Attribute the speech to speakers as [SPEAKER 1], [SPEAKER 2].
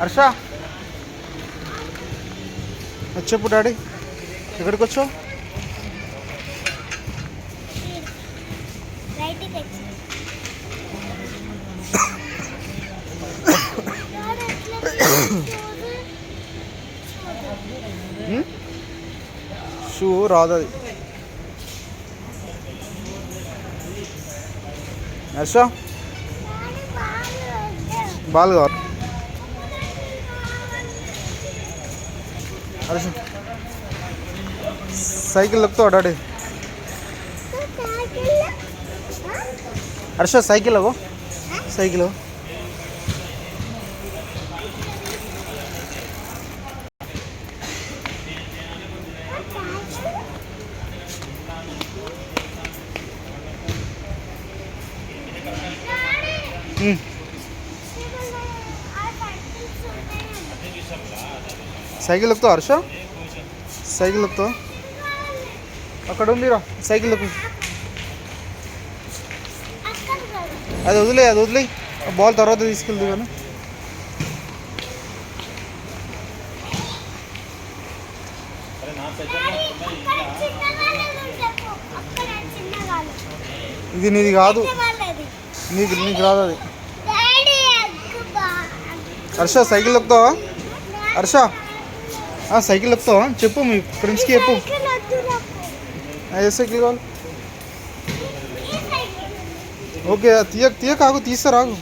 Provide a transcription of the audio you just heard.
[SPEAKER 1] హర్ష. అది చెప్పు డాడీ. ఎక్కడికి వచ్చావు? షూ రాదు అది. హర్ష. బాల్ కావాలి. సైకిల్ ఎక్కుతావు డాడీ హర్ష సైకిల్ అవ్వు సైకిల్. అవ్వు. సైకిల్ ఎక్కుతావు హర్ష? సైకిల్ ఎక్కుతావు అక్కడ ఉందిరా సైకిల్ ఎక్కు. అది వదిలే అది వదిలే. బాల్ తర్వాత తీసుకెళ్దు కానీ. ఇది నీది కాదు. నీకు నీకు రాదు అది. హర్ష సైకిల్ ఎక్కుతావా? హర్ష. సైకిల్ ఎక్కుతావా చెప్పు మీ ఫ్రెండ్స్కి చెప్పు ఆ, ఏ సైకిల్ కావాలి ఓకే తీయక తీయక ఆగు తీస్తారాగు